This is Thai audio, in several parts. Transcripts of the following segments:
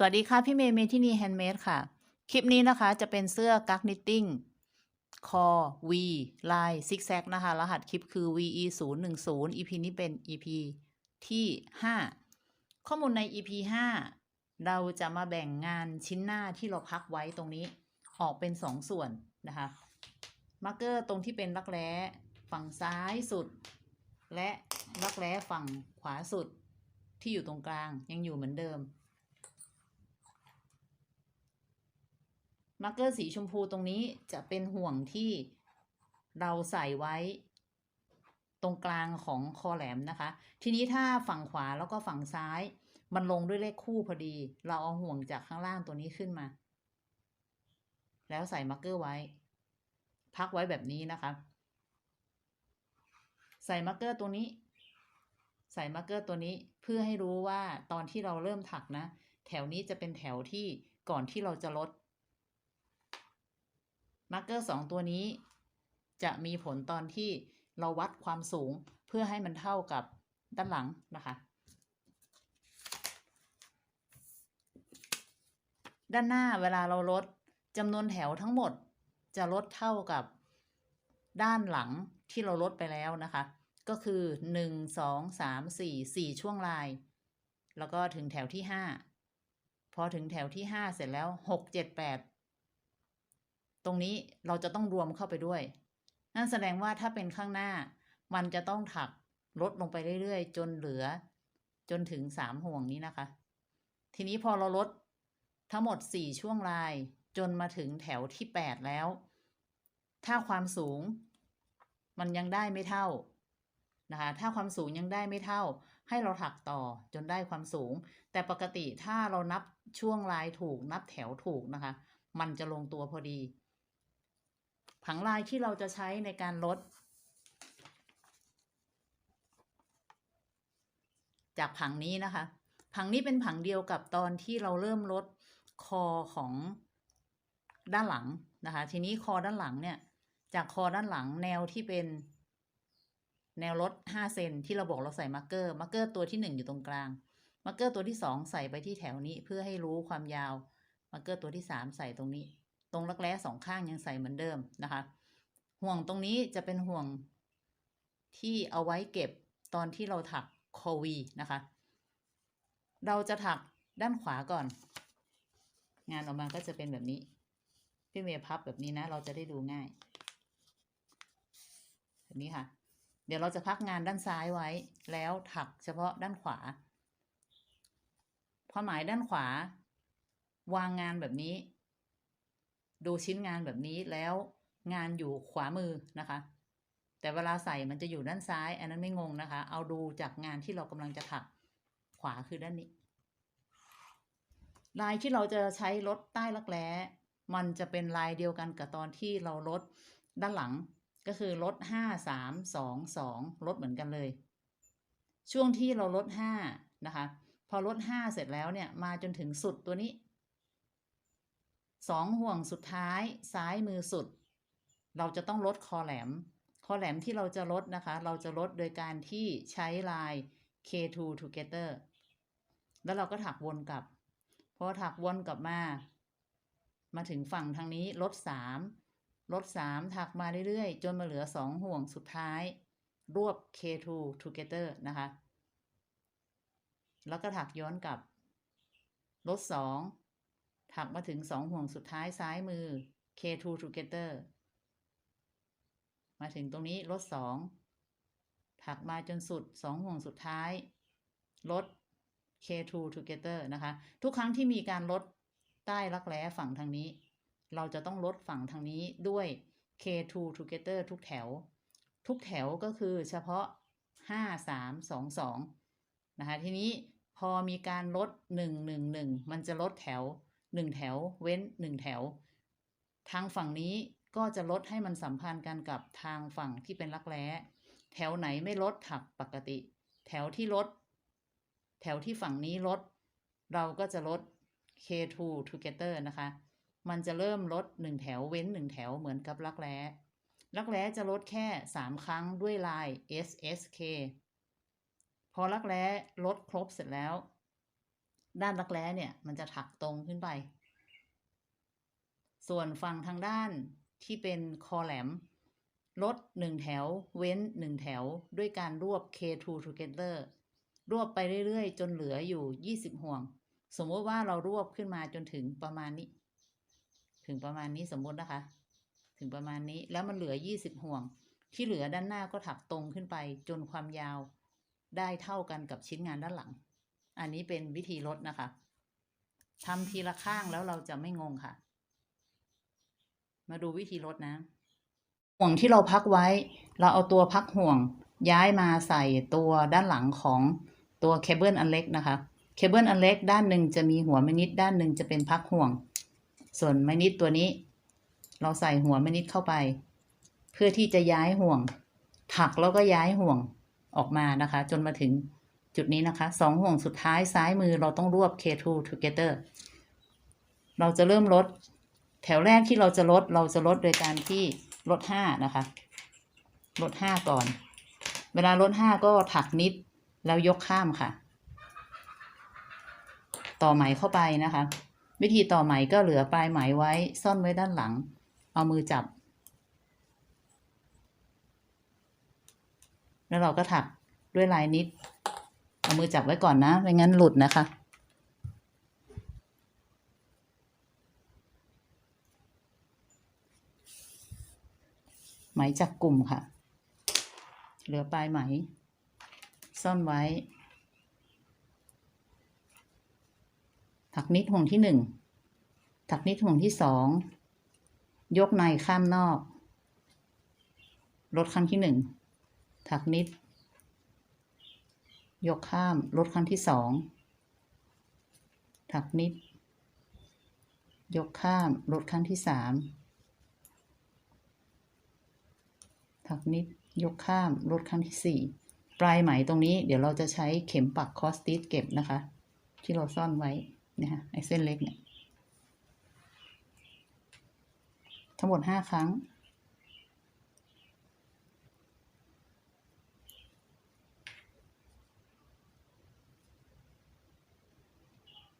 สวัสดีค่ะ พี่เมย์เมทินีแฮนด์เมดค่ะ คลิปนี้นะคะจะเป็นเสื้อกั๊กนิตติ้งคอ V ลายซิกแซกนะคะ รหัสคลิปคือ VE 0 1 0 EP นี้เป็น EP ที่ 5 ข้อมูลใน EP 5 เราจะมาแบ่งงานชิ้นหน้าที่เราพักไว้ตรงนี้ออกเป็น 2 ส่วนนะคะมาร์กเกอร์ตรงที่เป็นรักแร้ฝั่งซ้ายสุด และรักแร้ฝั่งขวาสุดที่อยู่ตรงกลางยังอยู่เหมือนเดิม มาร์กเกอร์สีชมพูตรงนี้จะเป็นห่วงที่เราใส่ไว้ตรงกลางของคอแหลมนะคะ ทีนี้ถ้าฝั่งขวาแล้วก็ฝั่งซ้าย มันลงด้วยเลขคู่พอดี เราเอาห่วงจากข้างล่างตัวนี้ขึ้นมา แล้วใส่มาร์กเกอร์ไว้ พักไว้แบบนี้นะคะ ใส่มาร์กเกอร์ตัวนี้ ใส่มาร์กเกอร์ตัวนี้เพื่อให้รู้ว่าตอนที่เราเริ่มถักนะ แถวนี้จะเป็นแถวที่ก่อนที่เราจะลด มาร์กเกอร์สองตัวนี้ จะมีผลตอนที่เราวัดความสูงเพื่อให้มันเท่ากับด้านหลังนะคะ ด้านหน้าเวลาเราลดจำนวนแถวทั้งหมดจะลดเท่ากับด้านหลังที่เราลดไปแล้วนะคะ ก็คือหนึ่งสองสามสี่สี่ช่วงลาย แล้วก็ถึงแถวที่ห้าพอถึงแถวที่ห้าเสร็จแล้วหกเจ็ดแปด รงนี้เราจะต้องรวมเข้าไปด้วย นั่นแสดงว่าถ้าเป็นข้างหน้า มันจะต้องถักลดลงไปเรื่อยๆ จนเหลือจนถึงสามห่วงนี้นะคะ ทีนี้พอเราลดทั้งหมดสี่ช่วงลายจนมาถึงแถวที่แปดแล้ว ถ้าความสูงมันยังได้ไม่เท่านะคะ ถ้าความสูงยังได้ไม่เท่า ให้เราถักต่อจนได้ความสูง แต่ปกติถ้าเรานับช่วงลายถูกนับแถวถูกนะคะ มันจะลงตัวพอดี ผังลายที่เราจะใช้ในการลด จากผังนี้นะคะ ผังนี้เป็นผังเดียวกับตอนที่เราเริ่มลดคอของด้านหลังนะคะ ทีนี้คอด้านหลังเนี่ย จากคอด้านหลังแนวที่เป็นแนวลด5เซนที่เราบอกเราใส่มาร์กเกอร์มาร์กเกอร์ตัวที่ 1 อยู่ตรงกลางมาร์กเกอร์ตัวที่ 2 ใส่ไปที่แถวนี้เพื่อให้รู้ความยาวมาร์กเกอร์ตัวที่ 3 ใส่ตรงนี้ ตรงรักแร้สองข้างยังใส่เหมือนเดิมนะคะ ห่วงตรงนี้จะเป็นห่วงที่เอาไว้เก็บตอนที่เราถักคอวีนะคะ เราจะถักด้านขวาก่อน งานออกมาก็จะเป็นแบบนี้ พี่เมย์พับแบบนี้นะ เราจะได้ดูง่ายแบบนี้ค่ะ เดี๋ยวเราจะพักงานด้านซ้ายไว้ แล้วถักเฉพาะด้านขวา ความหมายด้านขวา วางงานแบบนี้ ดูชิ้นงานแบบนี้แล้วงานอยู่ขวามือนะคะ แต่เวลาใส่มันจะอยู่ด้านซ้าย อันนั้นไม่งงนะคะ เอาดูจากงานที่เรากำลังจะถักขวาคือด้านนี้ ลายที่เราจะใช้ลดใต้รักแร้มันจะเป็นลายเดียวกันกับตอนที่เราลดด้านหลังก็คือลดห้าสามสองสองลดเหมือนกันเลย ช่วงที่เราลดห้านะคะ พอลดห้าเสร็จแล้วเนี่ยมาจนถึงสุดตัวนี้ สองห่วงสุดท้ายซ้ายมือสุด เราจะต้องลดคอแหลม คอแหลมที่เราจะลดนะคะ เราจะลดโดยการที่ใช้ลาย K2 together แล้วเราก็ถักวนกลับ พอถักวนกลับมา มาถึงฝั่งทางนี้ลดสามลดสามถักมาเรื่อยๆ จนมาเหลือสองห่วงสุดท้าย รวบ K2 together นะคะ แล้วก็ถักย้อนกลับ ลดสอง ถักมาถึงสองห่วงสุดท้ายซ้ายมือ K2 together มาถึงตรงนี้ลดสองถักมาจนสุดสองห่วงสุดท้าย ลด K2 together นะคะ ทุกครั้งที่มีการลดใต้รักแร้ฝั่งทางนี้ เราจะต้องลดฝั่งทางนี้ด้วย K2 together ทุกแถว ทุกแถวก็คือเฉพาะ 5 3 2 2 นะคะ ทีนี้พอมีการลด 1 1 1 มันจะลดแถว 1แถวเว้น1แถว ทางฝั่งนี้ก็จะลดให้มันสัมพันธ์กันกับทางฝั่งที่เป็นรักแร้แถวไหนไม่ลดถักปกติ แถวที่ลด แถวที่ฝั่งนี้ลด เราก็จะลด K2 together นะคะ มันจะเริ่มลด1แถวเว้น 1 แถวเหมือนกับรักแร้รักแร้จะลดแค่ 3 ครั้งด้วยลาย SSK พอรักแร้ลดครบเสร็จแล้ว ด้านรักแร้เนี่ยมันจะถักตรงขึ้นไป ส่วนฝั่งทางด้านที่เป็นคอแหลม ลดหนึ่งแถว เว้นหนึ่งแถวด้วยการรวบ K2 together รวบไปเรื่อยๆ จนเหลืออยู่ 20 ห่วง สมมติว่าเรารวบขึ้นมาจนถึงประมาณนี้ ถึงประมาณนี้สมมตินะคะ ถึงประมาณนี้แล้วมันเหลือ 20 ห่วง ที่เหลือด้านหน้าก็ถักตรงขึ้นไปจนความยาวได้เท่ากันกับชิ้นงานด้านหลัง อันนี้เป็นวิธีลดนะคะทำทีละข้างแล้วเราจะไม่งงค่ะ มาดูวิธีลดนะ ห่วงที่เราพักไว้ เราเอาตัวพักห่วง ย้ายมาใส่ตัวด้านหลังของตัวเคเบิลอันเล็กนะคะ เคเบิลอันเล็กด้านหนึ่งจะมีหัวแมนิดด้านหนึ่งจะเป็นพักห่วง ส่วนแมนิดตัวนี้ เราใส่หัวแมนิดเข้าไป เพื่อที่จะย้ายห่วง ถักแล้วก็ย้ายห่วงออกมานะคะ จนมาถึง จุดนี้นะคะสองห่วงสุดท้ายซ้ายมือเราต้องรวบ K2 together เราจะเริ่มลด แถวแรกที่เราจะลดเราจะลดโดยการที่ลดห้านะคะ ลดห้าก่อน เวลาลดห้าก็ถักนิดแล้วยกข้ามค่ะ ต่อไหมเข้าไปนะคะ วิธีต่อไหมก็เหลือปลายไหมไว้ซ่อนไว้ด้านหลัง เอามือจับ แล้วเราก็ถักด้วยลายนิด เอามือจับไว้ก่อนนะ ไม่งั้นหลุดนะคะไหมจากกลุ่มค่ะ เหลือปลายไหม ซ่อนไว้ ถักนิดห่วงที่หนึ่ง ถักนิดห่วงที่สอง ยกในข้ามนอก ลดครั้งที่หนึ่ง ถักนิด ยกข้ามลดครั้งที่สองถักนิด ยกข้ามลดครั้งที่สามถักนิดยกข้ามลดครั้งที่สี่ปลายไหมตรงนี้เดี๋ยวเราจะใช้เข็มปักคอสติสเก็บนะคะ ที่เราซ่อนไว้นะฮะไอเส้นเล็กเนี่ยทั้งหมดห้าครั้ง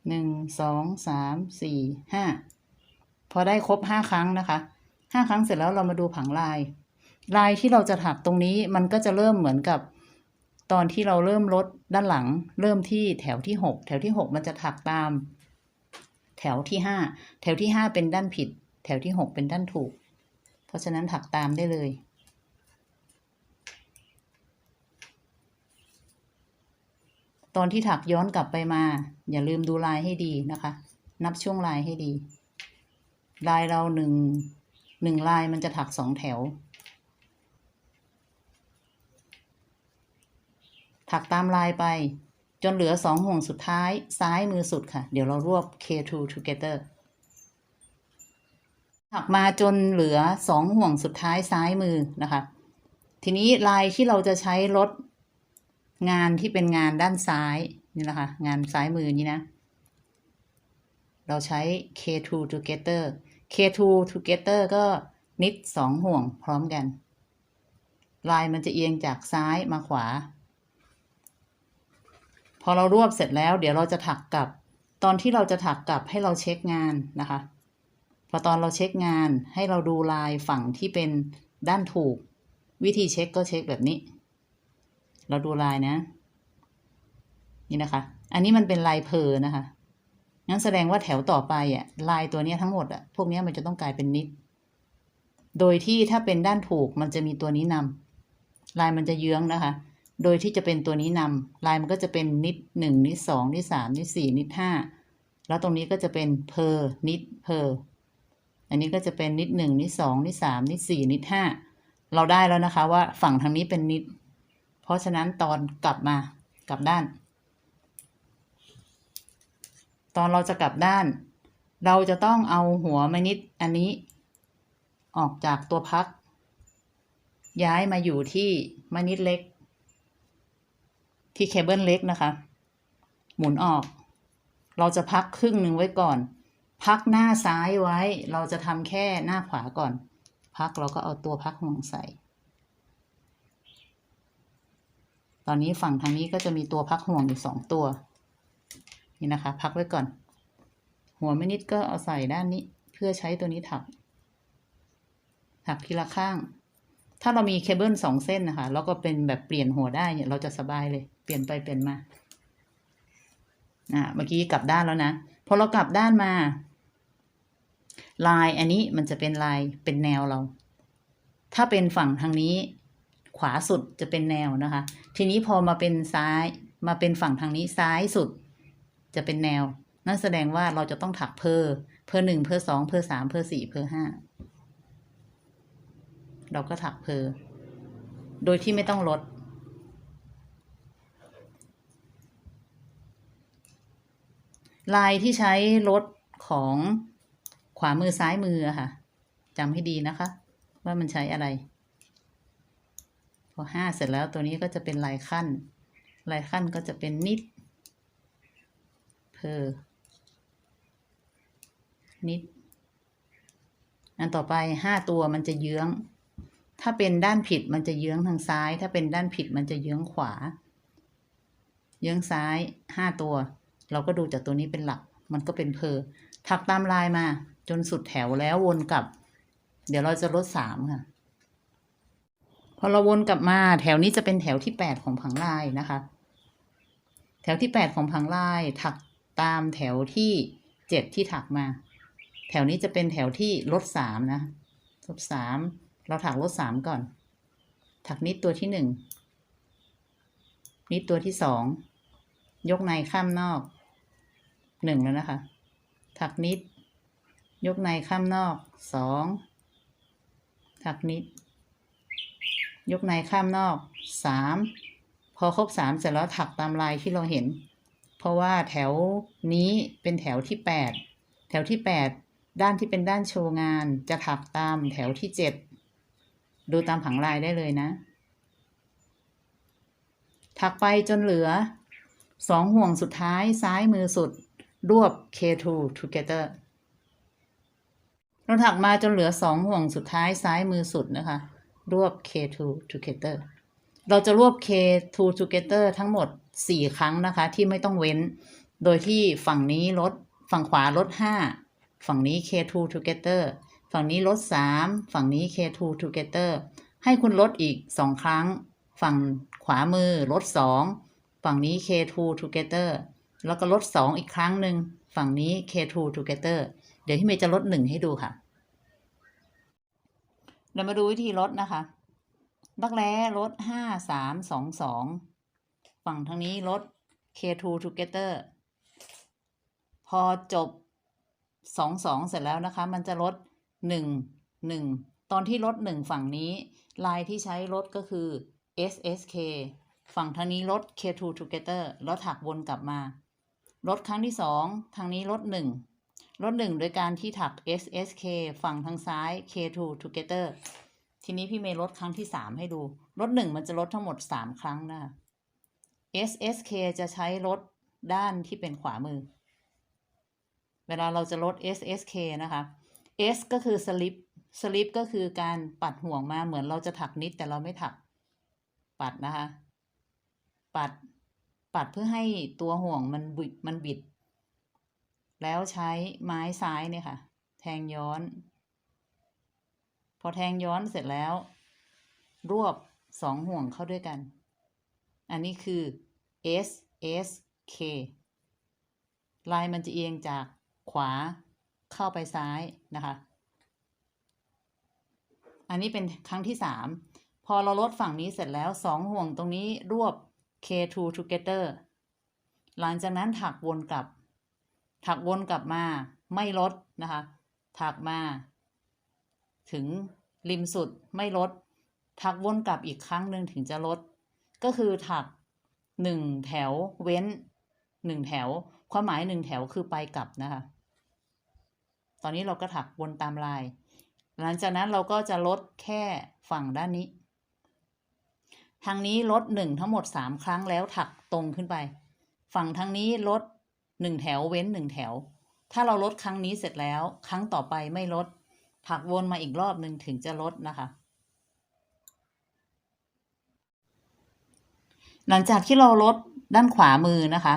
หนึ่งสองสามสี่ห้าพอได้ครบห้าครั้งนะคะห้าครั้งเสร็จแล้วเรามาดูผังลาย ลายที่เราจะถักตรงนี้มันก็จะเริ่มเหมือนกับ ตอนที่เราเริ่มลดด้านหลัง เริ่มที่แถวที่หกแถวที่หกมันจะถักตาม แถวที่ห้าแถวที่ห้าเป็นด้านผิด แถวที่หกเป็นด้านถูก เพราะฉะนั้นถักตามได้เลย ตอนที่ถักย้อนกลับไปมา อย่าลืมดูลายให้ดีนะคะ นับช่วงลายให้ดี ลายเราหนึ่งหนึ่งลายมันจะถักสองแถว ถักตามลายไป จนเหลือสองห่วงสุดท้ายซ้ายมือสุดค่ะ เดี๋ยวเรารวบ K2 together ถักมาจนเหลือสองห่วงสุดท้ายซ้ายมือนะคะ ทีนี้ลายที่เราจะใช้ลด งานที่เป็นงานด้านซ้ายนี่นะค่ะงานซ้ายมือนี้นะ เราใช้ K2 together K2 together ก็นิดสองห่วงพร้อมกัน ลายมันจะเอียงจากซ้ายมาขวา พอเรารวบเสร็จแล้ว เดี๋ยวเราจะถักกลับ ตอนที่เราจะถักกลับให้เราเช็คงานนะคะ พอตอนเราเช็คงานให้เราดูลายฝั่งที่เป็นด้านถูก วิธีเช็คก็เช็คแบบนี้ เราดูลายนะ นี่นะคะ อันนี้มันเป็นลายเพอนะคะงั้นแสดงว่าแถวต่อไปอะลายตัวนี้ทั้งหมดอะพวกนี้มันจะต้องกลายเป็นนิด โดยที่ถ้าเป็นด้านถูกมันจะมีตัวนี้นำลายมันจะเยื้องนะคะ โดยที่จะเป็นตัวนี้นำลายมันก็จะเป็นนิดหนึ่งนิดสองนิดสามนิดสี่นิดห้าแล้วตรงนี้ก็จะเป็นเพอนิดเพออันนี้ก็จะเป็นนิดหนึ่งนิดสองนิดสามนิดสี่นิดห้าเราได้แล้วนะคะว่าฝั่งทางนี้เป็นนิด เพราะฉะนั้นตอนกลับมากลับด้าน ตอนเราจะกลับด้าน เราจะต้องเอาหัวมานิดอันนี้ ออกจากตัวพัก ย้ายมาอยู่ที่มานิดเล็ก ที่เคเบิลเล็กนะคะ หมุนออก เราจะพักครึ่งหนึ่งไว้ก่อน พักหน้าซ้ายไว้ เราจะทำแค่หน้าขวาก่อน พักเราก็เอาตัวพักห่วงใส่ ตอนนี้ฝั่งทางนี้ก็จะมีตัวพักห่วงอยู่สองตัว นี่นะคะ พักไว้ก่อน หัวไม่นิดก็เอาใส่ด้านนี้ เพื่อใช้ตัวนี้ถัก ถักทีละข้าง ถ้าเรามีเคเบิลสองเส้นนะคะ แล้วก็เป็นแบบเปลี่ยนหัวได้เนี่ยเราจะสบายเลย เปลี่ยนไปเปลี่ยนมาอ่าเมื่อกี้กลับด้านแล้วนะพอเรากลับด้านมา ลายอันนี้มันจะเป็นลายเป็นแนวเรา ถ้าเป็นฝั่งทางนี้ ขวาสุดจะเป็นแนวนะคะ ทีนี้พอมาเป็นซ้ายมาเป็นฝั่งทางนี้ซ้ายสุด จะเป็นแนว นั่นแสดงว่าเราจะต้องถักเพอเพอหนึ่งเพอสองเพอสามเพอสี่เพอห้าเราก็ถักเพอโดยที่ไม่ต้องลด ลายที่ใช้ลดของขวามือซ้ายมือค่ะจำให้ดีนะคะ ว่ามันใช้อะไร อห้าเสร็จแล้วตัวนี้ก็จะเป็นลายขั้น ลายขั้นก็จะเป็นนิดเพอนิด อันต่อไปห้าตัวมันจะเยื้อง ถ้าเป็นด้านผิดมันจะเยื้องทางซ้าย ถ้าเป็นด้านผิดมันจะเยื้องขวา เยื้องซ้ายห้าตัว เราก็ดูจากตัวนี้เป็นหลัก มันก็เป็นเพอถักตามลายมาจนสุดแถวแล้ววนกลับ เดี๋ยวเราจะลดสามค่ะ พอเราวนกลับมาแถวนี้จะเป็นแถวที่แปดของผังลายนะคะ แถวที่แปดของผังลายถักตามแถวที่เจ็ดที่ถักมา แถวนี้จะเป็นแถวที่ลดสามนะลดสามเราถักลดสามก่อน ถักนิดตัวที่หนึ่งนิดตัวที่สองยกในข้ามนอกหนึ่งแล้วนะคะ ถักนิด ยกในข้ามนอกสองถักนิด ยกในข้ามนอกสามพอครบสามเสร็จแล้วถักตามลายที่เราเห็น เพราะว่าแถวนี้เป็นแถวที่แปดแถวที่แปดด้านที่เป็นด้านโชว์งานจะถักตามแถวที่เจ็ดดูตามผังลายได้เลยนะ ถักไปจนเหลือสองห่วงสุดท้ายซ้ายมือสุด รวบ K2 together เราถักมาจนเหลือสองห่วงสุดท้ายซ้ายมือสุดนะคะ รวบ K2 together เราจะรวบ K2 together ทั้งหมด 4 ครั้งนะคะ ที่ไม่ต้องเว้น โดยที่ฝั่งนี้ลด ฝั่งขวาลด 5 ฝั่งนี้ K2 together ฝั่งนี้ลด 3 ฝั่งนี้ K2 together ให้คุณลดอีก 2 ครั้ง ฝั่งขวามือลด 2 ฝั่งนี้ K2 together แล้วก็ลด 2 อีกครั้งหนึ่ง ฝั่งนี้ K2 together เดี๋ยวที่เมย์จะลด 1 ให้ดูค่ะ เรามาดูวิธีลดนะคะลักแร้ลด5 3 2 2ฝั่งทางนี้ลด K2 together พอจบ2 2เสร็จแล้วนะคะ มันจะลด1 1ตอนที่ลด1ฝั่งนี้ ลายที่ใช้ลดก็คือ SSK ฝั่งทางนี้ลด K2 together แล้วถักวนกลับมา ลดครั้งที่สองทางนี้ลดหนึ่ง ลดหนึ่งโดยการที่ถัก SSK ฝั่งทางซ้าย K2 together ทีนี้พี่เมย์ลดครั้งที่สามให้ดู ลดหนึ่งมันจะลดทั้งหมดสามครั้งนะคะ SSK จะใช้ลดด้านที่เป็นขวามือ เวลาเราจะลด SSK นะคะ S ก็คือ slip slip ก็คือการปัดห่วงมาเหมือนเราจะถักนิดแต่เราไม่ถัก ปัดนะคะ ปัด ปัดเพื่อให้ตัวห่วงมันบิดมันบิด แล้วใช้ไม้ซ้ายเนี่ยค่ะ แทงย้อน พอแทงย้อนเสร็จแล้ว รวบสองห่วงเข้าด้วยกัน อันนี้คือ S S K ลายมันจะเอียงจากขวาเข้าไปซ้ายนะคะ อันนี้เป็นครั้งที่สามพอเราลดฝั่งนี้เสร็จแล้วสองห่วงตรงนี้รวบ K2 together หลังจากนั้นถักวนกลับ ถักวนกลับมาไม่ลดนะคะ ถักมา ถึงริมสุดไม่ลด ถักวนกลับอีกครั้งหนึ่งถึงจะลด ก็คือถักหนึ่งแถวเว้นหนึ่งแถว ความหมายหนึ่งแถวคือไปกลับนะคะ ตอนนี้เราก็ถักวนตามลาย หลังจากนั้นเราก็จะลดแค่ฝั่งด้านนี้ ทางนี้ลดหนึ่งทั้งหมดสามครั้งแล้วถักตรงขึ้นไป ฝั่งทางนี้ลด หนึ่งแถวเว้นหนึ่งแถว ถ้าเราลดครั้งนี้เสร็จแล้ว ครั้งต่อไปไม่ลดถักวนมาอีกรอบหนึ่งถึงจะลดนะคะ หลังจากที่เราลดด้านขวามือนะคะ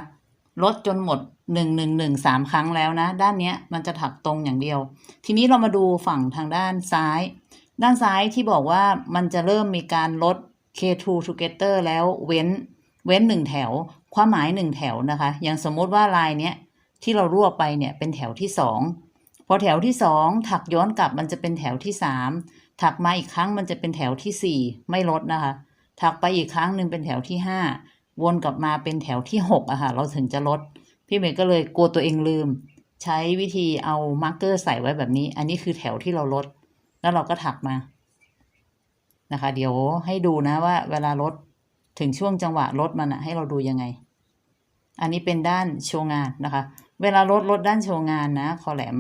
ลดจนหมดหนึ่งหนึ่งหนึ่งสามครั้งแล้วนะ ด้านเนี้ยมันจะถักตรงอย่างเดียว ทีนี้เรามาดูฝั่งทางด้านซ้าย ด้านซ้ายที่บอกว่ามันจะเริ่มมีการลด K2 together แล้วเว้นเว้นหนึ่งแถว ความหมายหนึ่งแถวนะคะ อย่างสมมติว่าลายเนี้ยที่เรารวบไปเนี่ยเป็นแถวที่สองพอแถวที่สองถักย้อนกลับมันจะเป็นแถวที่สามถักมาอีกครั้งมันจะเป็นแถวที่สี่ไม่ลดนะคะ ถักไปอีกครั้งหนึ่งเป็นแถวที่ห้าวนกลับมาเป็นแถวที่หกอะค่ะเราถึงจะลด พี่เมย์ก็เลยกลัวตัวเองลืม ใช้วิธีเอามาร์กเกอร์ใส่ไว้แบบนี้ อันนี้คือแถวที่เราลด แล้วเราก็ถักมานะคะ เดี๋ยวให้ดูนะว่าเวลาลด ถึงช่วงจังหวะลดมันอะให้เราดูยังไง อันนี้เป็นด้านโชว์งานนะคะ เวลาลดลดด้านโชว์งานนะคอแหลม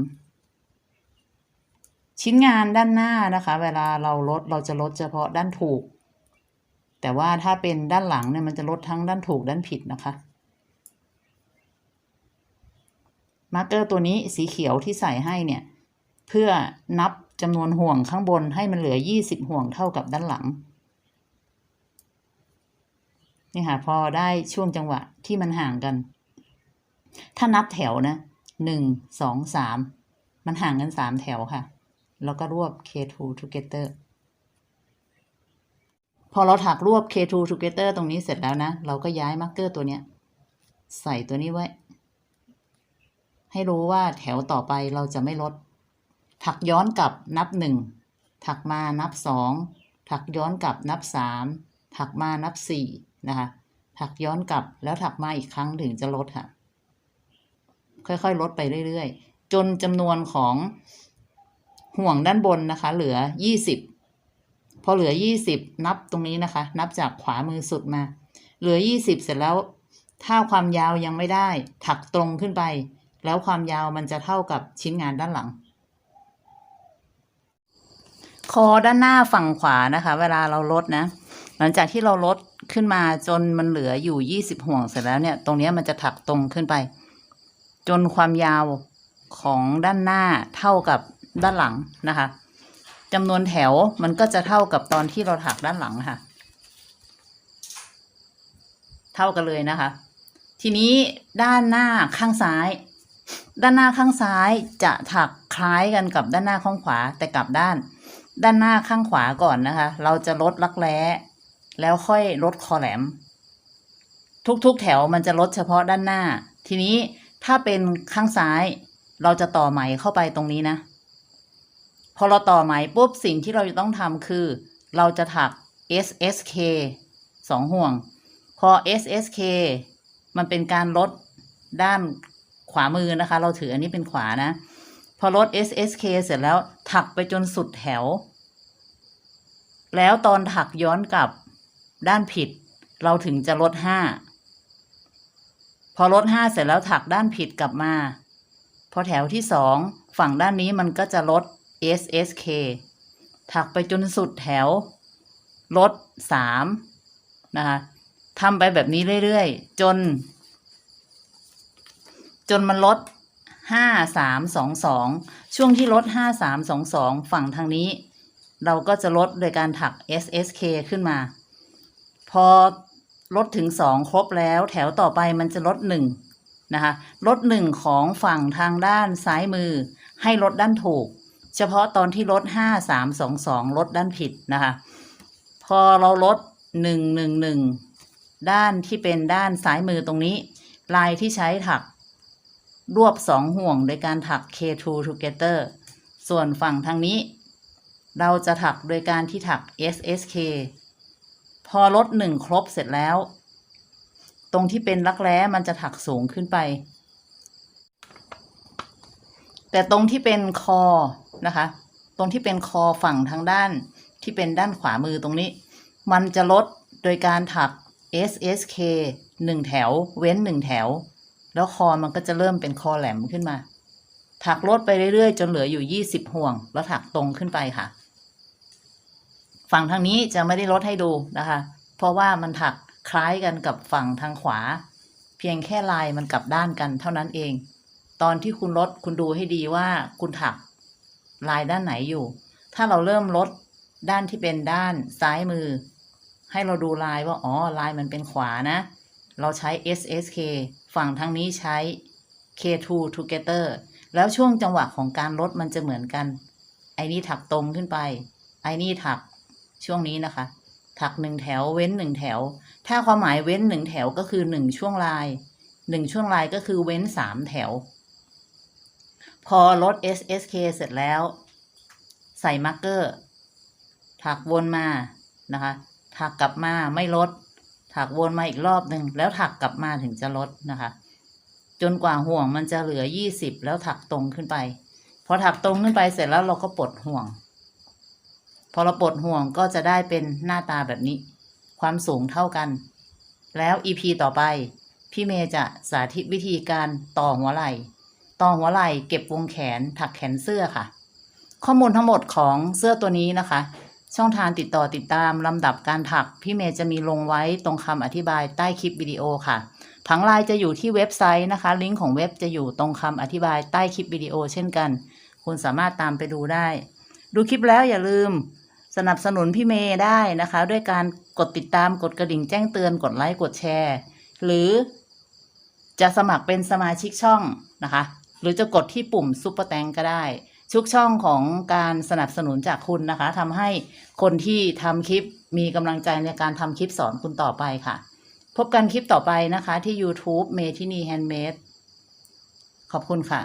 ชิ้นงานด้านหน้านะคะ เวลาเราลดเราจะลดเฉพาะด้านถูก แต่ว่าถ้าเป็นด้านหลังเนี่ยมันจะลดทั้งด้านถูกด้านผิดนะคะมาร์กเกอร์ตัวนี้สีเขียวที่ใส่ให้เนี่ย เพื่อนับจำนวนห่วงข้างบนให้มันเหลือ 20 ห่วงเท่ากับด้านหลัง นี่ค่ะพอได้ช่วงจังหวะที่มันห่างกัน ถ้านับแถวนะหนึ่งสองสามมันห่างกันสามแถวค่ะ แล้วก็รวบ K2 together พอเราถักรวบ K2 together ตรงนี้เสร็จแล้วนะ เราก็ย้ายมาร์กเกอร์ตัวเนี้ย ใส่ตัวนี้ไว้ ให้รู้ว่าแถวต่อไปเราจะไม่ลด ถักย้อนกลับนับหนึ่งถักมานับสองถักย้อนกลับนับสามถักมานับสี่ นะคะ ถักย้อนกลับแล้วถักมาอีกครั้งถึงจะลดค่ะ ค่อยๆ ลดไปเรื่อยๆ จนจำนวนของห่วงด้านบนนะคะ เหลือยี่สิบพอเหลือยี่สิบนับตรงนี้นะคะ นับจากขวามือสุดมา เหลือยี่สิบเสร็จแล้ว ถ้าความยาวยังไม่ได้ ถักตรงขึ้นไป แล้วความยาวมันจะเท่ากับชิ้นงานด้านหลังคอด้านหน้าฝั่งขวานะคะ เวลาเราลดนะ หลังจากที่เราลดขึ้นมาจนมันเหลืออยู่ยี่สิบห่วงเสร็จแล้วเนี่ย ตรงนี้มันจะถักตรงขึ้นไป จนความยาวของด้านหน้าเท่ากับด้านหลังนะคะจำนวนแถวมันก็จะเท่ากับตอนที่เราถักด้านหลังค่ะ เท่ากันเลยนะคะ ทีนี้ด้านหน้าข้างซ้าย ด้านหน้าข้างซ้ายจะถักคล้ายกันกับด้านหน้าข้างขวาแต่กลับด้าน ด้านหน้าข้างขวาก่อนนะคะ เราจะลดลักแร้ แล้วค่อยลดคอแหลม ทุกๆแถวมันจะลดเฉพาะด้านหน้า ทีนี้ถ้าเป็นข้างซ้าย เราจะต่อไหมเข้าไปตรงนี้นะ พอเราต่อไหมปุ๊บสิ่งที่เราจะต้องทำคือ เราจะถัก SSK สองห่วง พอ SSK มันเป็นการลดด้านขวามือนะคะ เราถืออันนี้เป็นขวานะ พอลด SSK เสร็จแล้วถักไปจนสุดแถว แล้วตอนถักย้อนกลับ ด้านผิด เราถึงจะลดห้าพอลดห้าเสร็จแล้วถักด้านผิดกลับมา พอแถวที่สองฝั่งด้านนี้มันก็จะลด SSK ถักไปจนสุดแถว ลดสามนะคะทำไปแบบนี้เรื่อยๆ จน จนมันลดห้าสามสองสองช่วงที่ลดห้าสามสองสองฝั่งทางนี้ เราก็จะลดโดยการถัก SSK ขึ้นมา พอลดถึงสองครบแล้ว แถวต่อไปมันจะลดหนึ่งนะคะลดหนึ่งของฝั่งทางด้านซ้ายมือ ให้ลดด้านถูก เฉพาะตอนที่ลดห้าสามสองสองลดด้านผิดนะคะ พอเราลดหนึ่งหนึ่งหนึ่งด้านที่เป็นด้านซ้ายมือตรงนี้ ลายที่ใช้ถัก รวบสองห่วงโดยการถัก K2 together ส่วนฝั่งทางนี้ เราจะถักโดยการที่ถัก SSK พอลดหนึ่งครบเสร็จแล้ว ตรงที่เป็นรักแร้มันจะถักสูงขึ้นไป แต่ตรงที่เป็นคอนะคะ ตรงที่เป็นคอฝั่งทางด้านที่เป็นด้านขวามือตรงนี้ มันจะลดโดยการถัก SSK หนึ่งแถว เว้นหนึ่งแถว แล้วคอมันก็จะเริ่มเป็นคอแหลมขึ้นมา ถักลดไปเรื่อยๆ จนเหลืออยู่ยี่สิบห่วง แล้วถักตรงขึ้นไปค่ะ ฝั่งทางนี้จะไม่ได้ลดให้ดูนะคะ เพราะว่ามันถักคล้ายกันกับฝั่งทางขวา เพียงแค่ลายมันกลับด้านกันเท่านั้นเอง ตอนที่คุณลดคุณดูให้ดีว่าคุณถักลายด้านไหนอยู่ ถ้าเราเริ่มลดด้านที่เป็นด้านซ้ายมือ ให้เราดูลายว่าอ๋อลายมันเป็นขวานะ เราใช้ SSK ฝั่งทางนี้ใช้ K2 together แล้วช่วงจังหวะของการลดมันจะเหมือนกัน ไอ้นี่ถักตรงขึ้นไป ไอ้นี่ถัก ช่วงนี้นะคะ ถักหนึ่งแถวเว้นหนึ่งแถว ถ้าความหมายเว้นหนึ่งแถวก็คือหนึ่งช่วงลายหนึ่งช่วงลายก็คือเว้นสามแถว พอลด SSK เสร็จแล้ว ใส่มาร์กเกอร์ ถักวนมานะคะ ถักกลับมาไม่ลด ถักวนมาอีกรอบหนึ่งแล้วถักกลับมาถึงจะลดนะคะ จนกว่าห่วงมันจะเหลือยี่สิบแล้วถักตรงขึ้นไป พอถักตรงขึ้นไปเสร็จแล้วเราก็ปลดห่วง พอเราปลดห่วงก็จะได้เป็นหน้าตาแบบนี้ ความสูงเท่ากัน แล้ว EP ต่อไป พี่เมย์จะสาธิตวิธีการต่อหัวไหล่ ต่อหัวไหล่เก็บวงแขนถักแขนเสื้อค่ะ ข้อมูลทั้งหมดของเสื้อตัวนี้นะคะ ช่องทางติดต่อติดตามลำดับการถัก พี่เมย์จะมีลงไว้ตรงคำอธิบายใต้คลิปวิดีโอค่ะผังลายจะอยู่ที่เว็บไซต์นะคะ ลิงก์ของเว็บจะอยู่ตรงคำอธิบายใต้คลิปวิดีโอเช่นกัน คุณสามารถตามไปดูได้ ดูคลิปแล้วอย่าลืม สนับสนุนพี่เมย์ได้นะคะ ด้วยการกดติดตามกดกระดิ่งแจ้งเตือนกดไลค์กดแชร์ หรือจะสมัครเป็นสมาชิกช่องนะคะ หรือจะกดที่ปุ่มซุปเปอร์แตงก็ได้ทุกช่องของการสนับสนุนจากคุณนะคะทำให้คนที่ทำคลิปมีกำลังใจในการทำคลิปสอนคุณต่อไปค่ะ พบกันคลิปต่อไปนะคะที่ YouTube เมทินีแฮนด์เมดขอบคุณค่ะ